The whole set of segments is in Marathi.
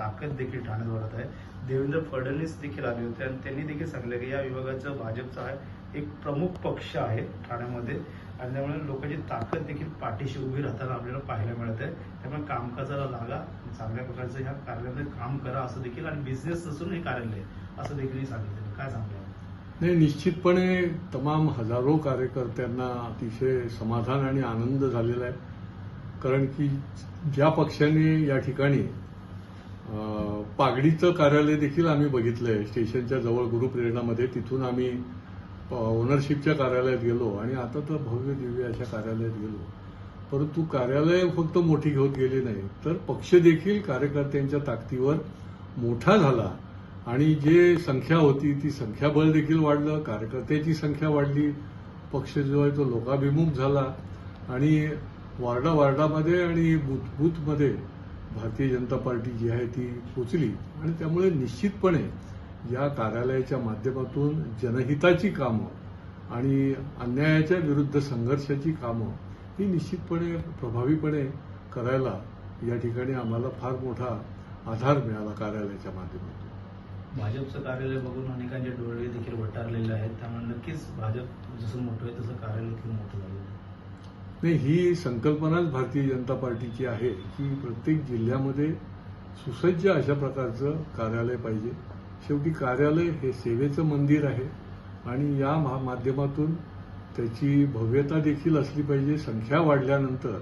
ताकद देखील ठाण्यात वाढत आहे. देवेंद्र फडणवीस देखील आले होते आणि त्यांनी देखील सांगितलं की या विभागाचं भाजपचा आहे एक प्रमुख पक्ष आहे ठाण्यामध्ये. आणि त्यामुळे लोकांची ताकद देखील पाठीशी उभी राहताना आपल्याला पाहायला मिळत आहे. त्यामुळे कामकाजाला लागा चांगल्या प्रकारचं ह्या कार्यालयामध्ये काम करा असं देखील आणि बिझनेस असून हे कार्यालय असं देखील सांगितलं. काय सांगतो नाही निश्चितपणे तमाम हजारो कार्यकर्त्यांना अतिशय समाधान आणि आनंद झालेला आहे. कारण की ज्या पक्षाने या ठिकाणी पागडीचं कार्यालय देखील आम्ही बघितलंय. स्टेशनच्या जवळ गुरुप्रेरणामध्ये तिथून आम्ही ओनरशिपच्या कार्यालयात गेलो आणि आता तर भव्य दिव्य अशा कार्यालयात गेलो. परंतु कार्यालय फक्त मोठी होत गेली नाही तर पक्ष देखील कार्यकर्त्यांच्या ताकदीवर मोठा झाला आणि जे संख्या होती ती संख्याबळ देखील वाढलं कार्यकर्त्याची संख्या वाढली पक्ष जो आहे तो लोकाभिमुख झाला आणि वार्डा वार्डामध्ये आणि बूथ बूथमध्ये भारतीय जनता पार्टी जी आहे ती पोचली आणि त्यामुळे निश्चितपणे या कार्यालयाच्या माध्यमातून जनहिताची कामं आणि अन्यायाच्या विरुद्ध संघर्षाची कामं ही निश्चितपणे प्रभावीपणे करायला या ठिकाणी आम्हाला फार मोठा आधार मिळाला कार्यालयाच्या माध्यमातून. भाजपचं कार्यालय बघून अनेकांचे डोळे देखील वटारलेले आहेत. त्यामुळे नक्कीच भाजप जसं मोठं आहे तसं कार्यालय देखील मोठं झालेलं आहे नाही ही संकल्पनाच भारतीय जनता पार्टीची आहे की प्रत्येक जिल्ह्यामध्ये सुसज्ज अशा प्रकारचं कार्यालय पाहिजे. शेवटी कार्यालय हे सेवेचं मंदिर आहे आणि या माध्यमातून त्याची भव्यता देखील असली पाहिजे. संख्या वाढल्यानंतर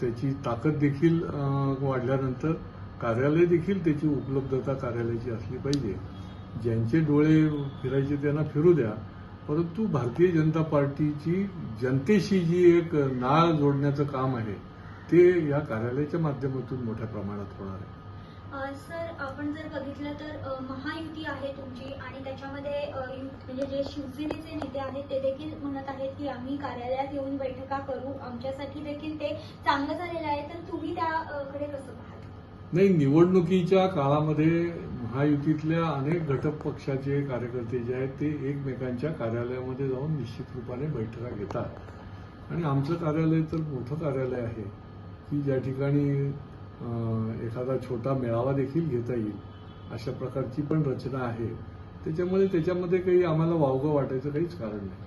त्याची ताकद देखील वाढल्यानंतर कार्यालय देखील त्याची उपलब्धता कार्यालयाची असली पाहिजे. ज्यांचे डोळे फिरायचे त्यांना फिरू द्या. परंतु भारतीय जनता पार्टीची जनतेशी जी एक नाळ जोडण्याचं काम आहे ते या कार्यालयाच्या माध्यमातून मोठ्या प्रमाणात होणार आहे. सर आपण जर बघितलं तर महायुती आहे तुमची आणि त्याच्यामध्ये म्हणजे जे शिवसेनेचे नेते आहेत ते देखील म्हणत आहेत की आम्ही कार्यालयात येऊन बैठका करू. आमच्यासाठी देखील ते चांगलं झालेलं आहे. तर तुम्ही त्याकडे कसं पाहाल नाही निवडणुकीच्या काळामध्ये महायुतीतल्या अनेक घटक पक्षाचे कार्यकर्ते जे आहेत ते एकमेकांच्या कार्यालयामध्ये जाऊन निश्चित रूपाने बैठका घेतात. आणि आमचं कार्यालय तर मोठं कार्यालय आहे की ज्या ठिकाणी एखादा छोटा मेळावा देखील घेता येईल अशा प्रकारची पण रचना आहे. त्याच्यामुळे त्याच्यामध्ये काही आम्हाला वावगं वाटायचं काहीच कारण नाही.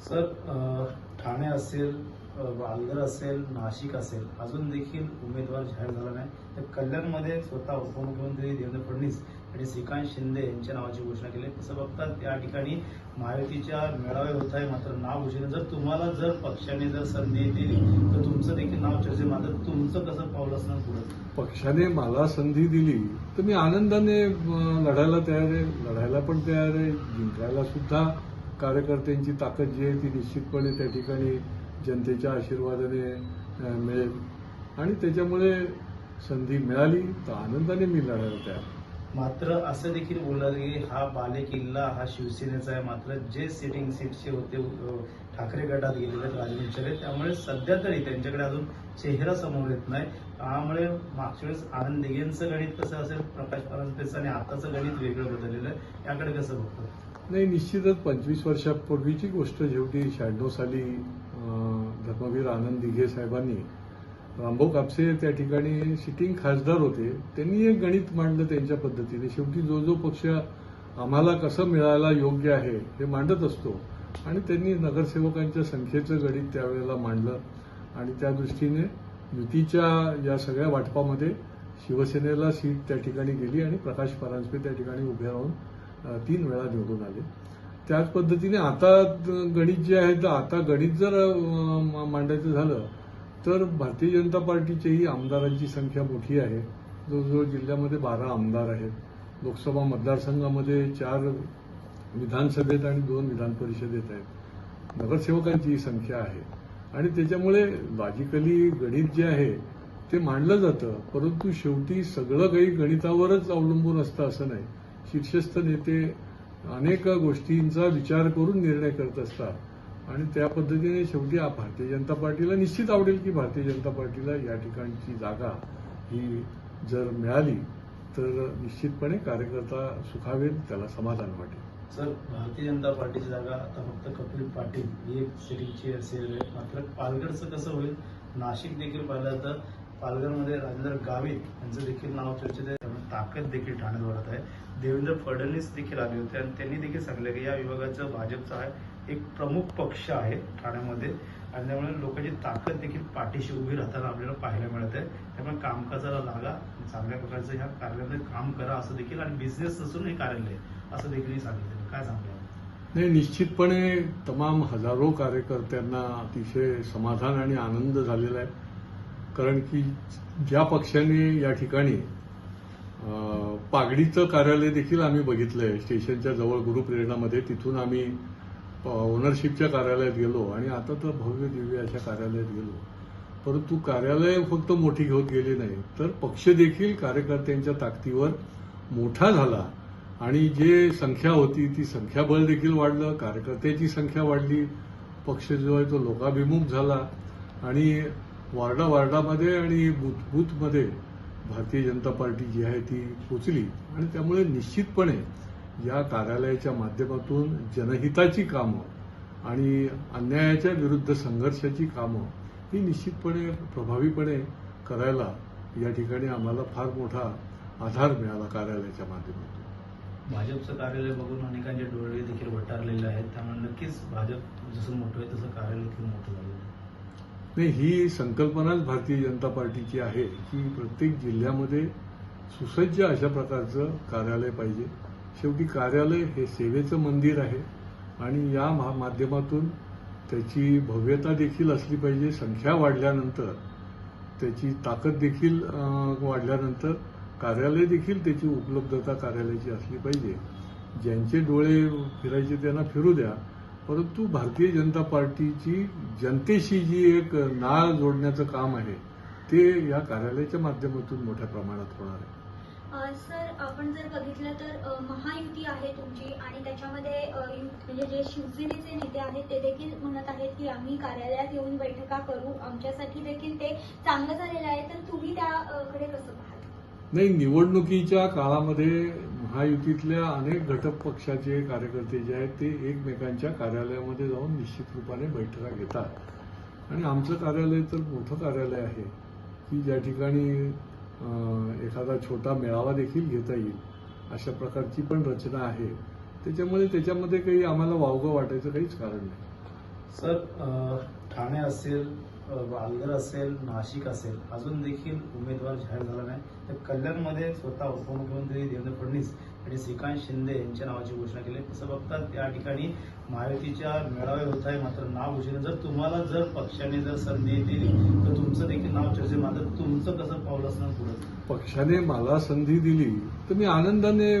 सर ठाणे असेल पालघर असेल नाशिक असेल अजून देखील उमेदवार जाहीर झाला नाही. तर कल्याणमध्ये स्वतः उपमुख्यमंत्री देवेंद्र फडणवीस आणि श्रीकांत शिंदे यांच्या नावाची घोषणा केली तसं बघता त्या ठिकाणी महायुतीच्या मेळावे होत आहे. मात्र नाव घोषणा जर तुम्हाला जर पक्षाने जर संधी दिली तर तुमचं देखील नाव चर्चे मात्र तुमचं कसं पाऊल असणार पुढे? पक्षाने मला संधी दिली तर मी आनंदाने लढायला तयार आहे. लढायला पण तयार आहे. जिंकायला सुद्धा कार्यकर्त्यांची ताकद जी आहे ती निश्चितपणे त्या ठिकाणी जनतेच्या आशीर्वादाने मिळेल. आणि त्याच्यामुळे संधी मिळाली तर आनंदाने मी लढायला तयार मात्र असं देखील बोललं की हा बाले किल्ला हा शिवसेनेचा आहे. मात्र जे सिटिंग सीटचे होते ठाकरे गटात गेलेले आहेत राजवंशरे त्यामुळे सध्या तरी त्यांच्याकडे अजून चेहरा समोर येत नाही. त्यामुळे मागच्या वेळेस आनंद दिघेंचं गणित कसं असेल प्रकाश परांजपेचं आणि आताचं गणित वेगळं बदललेलं आहे याकडे कसं बघतो? नाही निश्चितच पंचवीस वर्षापूर्वीची गोष्ट जेवढी शहाण्णव साली धर्मवीर आनंद दिघे साहेबांनी रामभाऊ कापसे त्या ठिकाणी सिटिंग खासदार होते त्यांनी एक गणित मांडलं त्यांच्या पद्धतीने. शेवटी जो जो पक्ष आम्हाला कसं मिळायला योग्य आहे हे मांडत असतो. आणि त्यांनी नगरसेवकांच्या संख्येचं गणित त्यावेळेला मांडलं. आणि त्या दृष्टीने युतीच्या या सगळ्या वाटपामध्ये शिवसेनेला सीट त्या ठिकाणी गेली आणि प्रकाश परांजपे त्या ठिकाणी उभे राहून तीन वेळा निवडून आले. त्याच पद्धतीने आता गणित जे आहे तर आता गणित जर मांडायचं झालं तर भारतीय जनता पार्टीच्याही आमदारांची संख्या मोठी आहे. जवळजवळ जिल्ह्यामध्ये बारा आमदार आहेत. लोकसभा मतदारसंघामध्ये चार विधानसभेत आणि दोन विधान परिषदेत आहेत. नगरसेवकांची संख्या आहे. आणि त्याच्यामुळे लॉजिकली गणित जे आहे ते मांडलं जातं. परंतु शेवटी सगळं काही गणितावरच अवलंबून असतं असं नाही. शीर्षस्थ नेते अनेक गोष्टींचा विचार करून निर्णय करत असतात. आणि त्या पद्धतीने शेवटी भारतीय जनता पार्टीला निश्चित आवडेल की भारतीय जनता पार्टीला या ठिकाणची जागा ही जर मिळाली तर निश्चितपणे कार्यकर्ता सुखावेल त्याला समाधान वाटेल. सर भारतीय जनता पार्टीची जागा आता फक्त कपिल पाटील ही एक सिटिंगची असेल मात्र पालघरचं कसं होईल? नाशिक देखील पाहिलं तर पालघरमध्ये राजेंद्र गावित यांचं देखील नाव चर्चेत आहे. ताकद देखील ठाण्यात वाढत आहे. देवेंद्र फडणवीस देखील आले होते आणि त्यांनी देखील सांगितलं की या विभागाचं भाजपचा आहे एक प्रमुख पक्ष आहे ठाण्यामध्ये. आणि त्यामुळे लोकांची ताकद देखील पाठीशी उभी राहताना आपल्याला पाहायला मिळत आहे. त्यामुळे कामकाजाला लागा चांगल्या प्रकारचं ह्या कार्यालयामध्ये काम करा असं देखील आणि बिझनेस नसून हे कार्यालय आहे, असं देखील सांगितलं. काय सांगतो नाही निश्चितपणे तमाम हजारो कार्यकर्त्यांना अतिशय समाधान आणि आनंद झालेला आहे. कारण की ज्या पक्षाने या ठिकाणी पागडीचं कार्यालय देखील आम्ही बघितलंय. स्टेशनच्या जवळ गुरुप्रेरणामध्ये तिथून आम्ही ओनरशिपच्या कार्यालयात गेलो आणि आता तर भव्य दिव्य अशा कार्यालयात गेलो. परंतु कार्यालय फक्त मोठी घेत गेली नाही तर पक्ष देखील कार्यकर्त्यांच्या ताकदीवर मोठा झाला आणि जे संख्या होती ती संख्याबळ देखील वाढलं कार्यकर्त्याची संख्या वाढली पक्ष जो आहे तो लोकाभिमुख झाला आणि वार्डा वार्डामध्ये आणि बूथ बूथमध्ये भारतीय जनता पार्टी जी आहे ती पोचली आणि त्यामुळे निश्चितपणे या कार्यालयाच्या माध्यमातून जनहिताची कामं आणि अन्यायाच्या विरुद्ध संघर्षाची कामं ही निश्चितपणे प्रभावीपणे करायला या ठिकाणी आम्हाला फार मोठा आधार मिळाला कार्यालयाच्या माध्यमातून. भाजपचं कार्यालय बघून अनेकांचे डोळे देखील वटारलेले आहेत. त्यामुळे नक्कीच भाजप जसं मोठं आहे तसं कार्यालय देखील मोठं झालेलं आहे. नाही ही संकल्पनाच भारतीय जनता पार्टीची आहे की प्रत्येक जिल्ह्यामध्ये सुसज्ज अशा प्रकारचं कार्यालय पाहिजे. शेवटी कार्यालय हे सेवेचं मंदिर आहे आणि या माध्यमातून त्याची भव्यता देखील असली पाहिजे. संख्या वाढल्यानंतर त्याची ताकद देखील वाढल्यानंतर कार्यालय देखील त्याची उपलब्धता कार्यालयाची असली पाहिजे. ज्यांचे डोळे फिरायचे त्यांना फिरू द्या. परंतु भारतीय जनता पार्टीची जनतेशी जी एक नाळ जोडण्याचं काम आहे ते या कार्यालयाच्या माध्यमातून मोठ्या प्रमाणात होणार आहे. सर आपण जर बघितलं तर महायुती आहे तुमची आणि त्याच्यामध्ये म्हणजे जे शिवसेनेचे नेते आहेत ते देखील म्हणत आहेत की आम्ही कार्यालयात येऊन बैठका करू. आमच्यासाठी देखील ते चांगलं झालेलं आहे. तर तुम्ही त्याकडे कसं पाहाल नाही निवडणुकीच्या काळामध्ये महायुतीतल्या अनेक घटक पक्षाचे कार्यकर्ते जे आहेत ते एकमेकांच्या कार्यालयामध्ये जाऊन निश्चित रूपाने बैठका घेतात. आणि आमचं कार्यालय तर मोठं कार्यालय आहे की ज्या ठिकाणी एखादा छोटा मेळावा देखील घेता येईल अशा प्रकारची पण रचना आहे. त्याच्यामुळे त्याच्यामध्ये काही आम्हाला वावगं वाटायचं काहीच कारण नाही. सर ठाणे असेल पालघर असेल नाशिक असेल अजून देखील उमेदवार जाहीर झाला नाही. तर कल्याणमध्ये स्वतः उपमुख्यमंत्री देवेंद्र फडणवीस आणि श्रीकांत शिंदे यांच्या नावाची घोषणा केली तसं बघतात या ठिकाणी महायुतीच्या मेळावे होत आहे. मात्र नाव घोषणा जर तुम्हाला जर पक्षाने जर संधी दिली तर तुमचं देखील नाव चर्चे मात्र तुमचं कसं पाऊल असणार पुढे? पक्षाने मला संधी दिली तर मी आनंदाने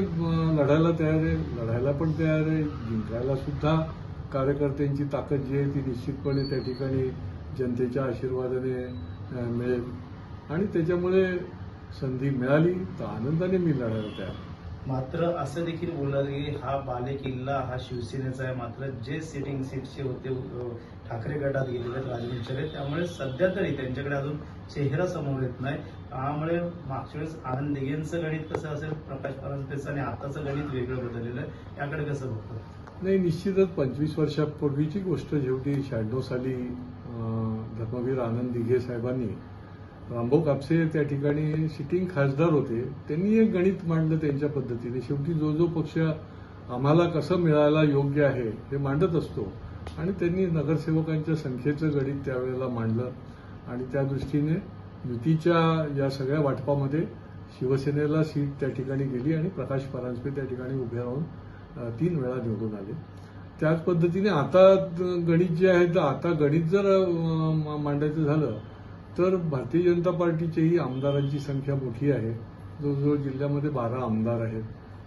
लढायला तयार आहे. लढायला पण तयार आहे. जिंकायला सुद्धा कार्यकर्त्यांची ताकद जी आहे ती निश्चितपणे त्या ठिकाणी जनतेच्या आशीर्वादाने मिळेल. आणि त्याच्यामुळे संधी मिळाली तर आनंदाने मी लढायला तयार. मात्र असं देखील बोललं की हा बाले किल्ला हा शिवसेनेचा आहे. मात्र जे सिटिंग सीटचे होते ठाकरे गटात गेलेले आहेत राजवंशरे त्यामुळे सध्या तरी त्यांच्याकडे अजून चेहरा समोर येत नाही. त्यामुळे मागच्या वेळेस आनंद दिघेंचं गणित कसं असेल प्रकाश परांजपेचं आणि आताचं गणित वेगळं बदललेलं आहे याकडे कसं बघतो नाही निश्चितच पंचवीस वर्षापूर्वीची गोष्ट जेवढी शहाण्णव साली अं, धर्मवीर आनंद दिघे साहेबांनी रामभाऊ कापसे त्या ठिकाणी सिटिंग खासदार होते. त्यांनी एक गणित मांडलं त्यांच्या पद्धतीने. शेवटी जो जो पक्ष आम्हाला कसं मिळायला योग्य आहे हे मांडत असतो. आणि त्यांनी नगरसेवकांच्या संख्येचं गणित त्यावेळेला मांडलं. आणि त्या दृष्टीने युतीच्या या सगळ्या वाटपामध्ये शिवसेनेला सीट त्या ठिकाणी गेली आणि प्रकाश परांजपे त्या ठिकाणी उभे राहून तीन वेळा निवडून आले. त्याच पद्धतीने आता गणित जे आहे तर आता गणित जर मांडायचं झालं तर भारतीय जनता पार्टीच्याही आमदारांची संख्या मोठी आहे. जवळजवळ जिल्ह्यामध्ये बारा आमदार आहेत.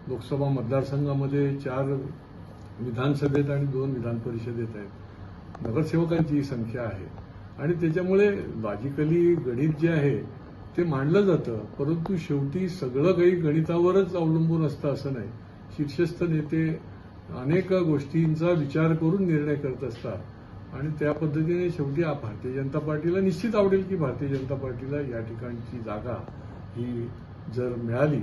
लोकसभा मतदारसंघामध्ये चार विधानसभेत आणि दोन विधान परिषदेत आहेत. नगरसेवकांची संख्या आहे. आणि त्याच्यामुळे लॉजिकली गणित जे आहे ते मांडलं जातं. परंतु शेवटी सगळं काही गणितावरच अवलंबून असतं असं नाही. शीर्षस्थ नेते अनेक गोष्टींचा विचार करून निर्णय करत असतात. आणि त्या पद्धतीने शेवटी भारतीय जनता पार्टीला निश्चित आवडेल की भारतीय जनता पार्टीला या ठिकाणची जागा ही जर मिळाली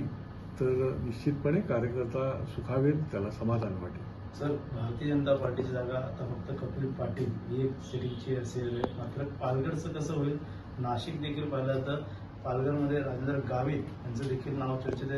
तर निश्चितपणे कार्यकर्ता सुखावेल त्याला समाधान वाटेल. सर भारतीय जनता पार्टीची जागा आता फक्त कपिल पाटील ही एक असेल मात्र पालघरचं कसं होईल नाशिक देखील पाहिलं तर पालघरमध्ये राजेंद्र गावित यांचं देखील नाव चर्चेत आहे.